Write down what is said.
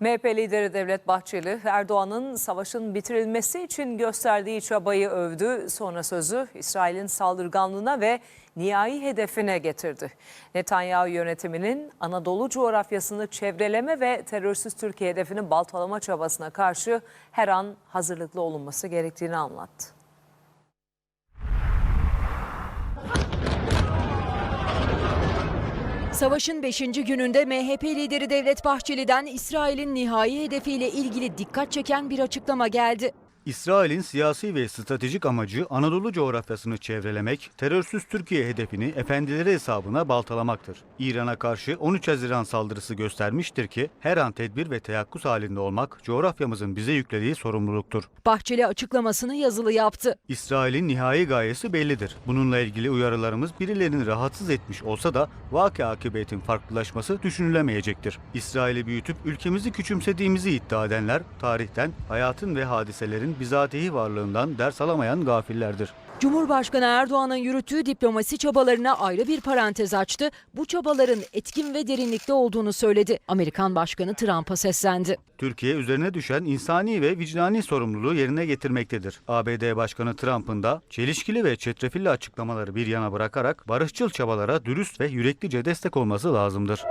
MHP lideri Devlet Bahçeli, Erdoğan'ın savaşın bitirilmesi için gösterdiği çabayı övdü. Sonra sözü İsrail'in saldırganlığına ve nihai hedefine getirdi. Netanyahu yönetiminin Anadolu coğrafyasını çevreleme ve terörsüz Türkiye hedefini baltalama çabasına karşı her an hazırlıklı olunması gerektiğini anlattı. Savaşın 5. gününde MHP lideri Devlet Bahçeli'den İsrail'in nihai hedefiyle ilgili dikkat çeken bir açıklama geldi. İsrail'in siyasi ve stratejik amacı Anadolu coğrafyasını çevrelemek, terörsüz Türkiye hedefini efendileri hesabına baltalamaktır. İran'a karşı 13 Haziran saldırısı göstermiştir ki her an tedbir ve teyakkuz halinde olmak coğrafyamızın bize yüklediği sorumluluktur. Bahçeli açıklamasını yazılı yaptı. İsrail'in nihai gayesi bellidir. Bununla ilgili uyarılarımız birilerini rahatsız etmiş olsa da vaki akıbetin farklılaşması düşünülemeyecektir. İsrail'i büyütüp ülkemizi küçümsediğimizi iddia edenler tarihten hayatın ve hadiselerin bizatihi varlığından ders alamayan gafillerdir. Cumhurbaşkanı Erdoğan'ın yürüttüğü diplomasi çabalarına ayrı bir parantez açtı. Bu çabaların etkin ve derinlikte olduğunu söyledi. Amerikan Başkanı Trump'a seslendi. Türkiye üzerine düşen insani ve vicdani sorumluluğu yerine getirmektedir. ABD Başkanı Trump'ın da çelişkili ve çetrefilli açıklamaları bir yana bırakarak barışçıl çabalara dürüst ve yüreklice destek olması lazımdır.